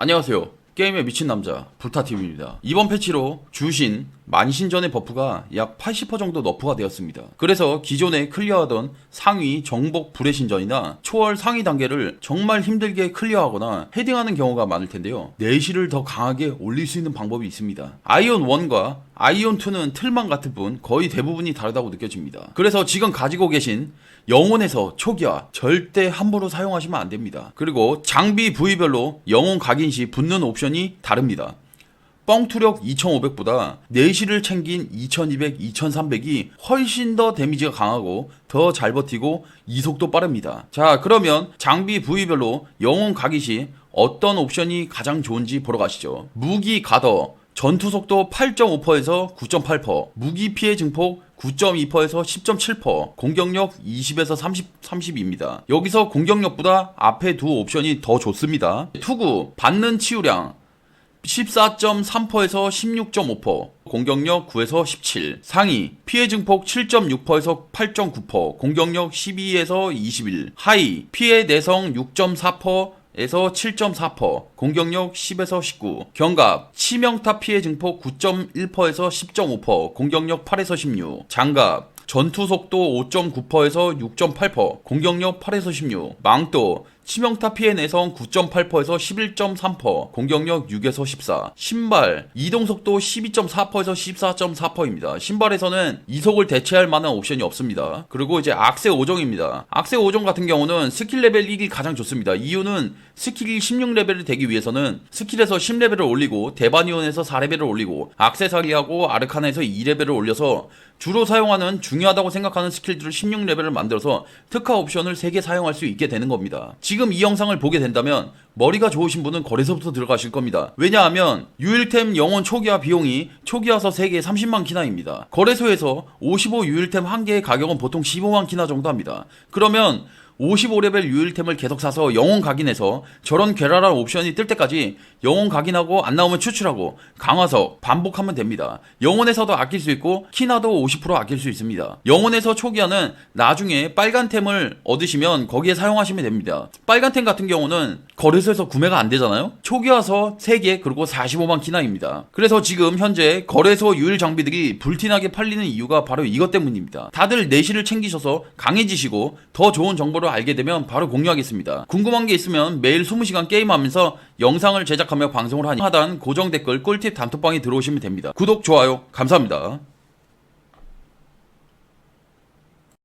안녕하세요. 게임에 미친 남자 불타팀입니다. 이번 패치로 주신 만신전의 버프가 약 80% 정도 너프가 되었습니다. 그래서 기존에 클리어하던 상위 정복 불의 신전이나 초월 상위 단계를 정말 힘들게 클리어하거나 헤딩하는 경우가 많을 텐데요. 내실을 더 강하게 올릴 수 있는 방법이 있습니다. 아이온 1과 아이온 2는 틀만 같을 뿐 거의 대부분이 다르다고 느껴집니다. 그래서 지금 가지고 계신 영혼에서 초기화 절대 함부로 사용하시면 안 됩니다. 그리고 장비 부위별로 영혼 각인 시 붙는 옵션이 다릅니다. 뻥투력 2500보다 내실을 챙긴 2200, 2300이 훨씬 더 데미지가 강하고 더 잘 버티고 이속도 빠릅니다. 자, 그러면 장비 부위별로 영혼 각인 시 어떤 옵션이 가장 좋은지 보러 가시죠. 무기 가더 전투 속도 8.5%에서 9.8%, 무기 피해 증폭 9.2%에서 10.7%, 공격력 20에서 30, 30입니다. 여기서 공격력보다 앞에 두 옵션이 더 좋습니다. 투구, 받는 치유량 14.3%에서 16.5%, 공격력 9에서 17, 상위, 피해 증폭 7.6%에서 8.9%, 공격력 12에서 21, 하이, 피해 내성 6.4%, 에서 7.4%, 공격력 10에서 19, 경갑, 치명타 피해 증폭 9.1%에서 10.5%, 공격력 8에서 16, 장갑, 전투 속도 5.9%에서 6.8%, 공격력 8에서 16, 망토, 치명타 피해 내성 9.8%에서 11.3%, 공격력 6에서 14, 신발, 이동 속도 12.4%에서 14.4%입니다. 신발에서는 이속을 대체할 만한 옵션이 없습니다. 그리고 이제 악세 5종입니다. 악세 5종 같은 경우는 스킬 레벨 1이 가장 좋습니다. 이유는 스킬이 16레벨이 되기 위해서는 스킬에서 10레벨을 올리고 대바니온에서 4레벨을 올리고 악세사리하고 아르카나에서 2레벨을 올려서 주로 사용하는 중요하다고 생각하는 스킬들을 16레벨을 만들어서 특화 옵션을 3개 사용할 수 있게 되는 겁니다. 지금 이 영상을 보게 된다면 머리가 좋으신 분은 거래소부터 들어가실 겁니다. 왜냐하면 유일템 영혼 초기화 비용이 초기화서 3개 30만 키나입니다. 거래소에서 55 유일템 1개의 가격은 보통 15만 키나 정도 합니다. 그러면 55레벨 유일템을 계속 사서 영혼 각인해서 저런 괴랄한 옵션이 뜰 때까지 영혼 각인하고 안 나오면 추출하고 강화석 반복하면 됩니다. 영혼에서도 아낄 수 있고 키나도 50% 아낄 수 있습니다. 영혼에서 초기화는 나중에 빨간템을 얻으시면 거기에 사용하시면 됩니다. 빨간템 같은 경우는 거래소에서 구매가 안 되잖아요. 초기화서 3개 그리고 45만 키나입니다. 그래서 지금 현재 거래소 유일 장비들이 불티나게 팔리는 이유가 바로 이것 때문입니다. 다들 내실을 챙기셔서 강해지시고 더 좋은 정보를 알게 되면 바로 공유하겠습니다. 궁금한 게 있으면 매일 20시간 게임하면서 영상을 제작하며 방송을 하니 하단 고정 댓글 꿀팁 단톡방에 들어오시면 됩니다. 구독, 좋아요, 감사합니다.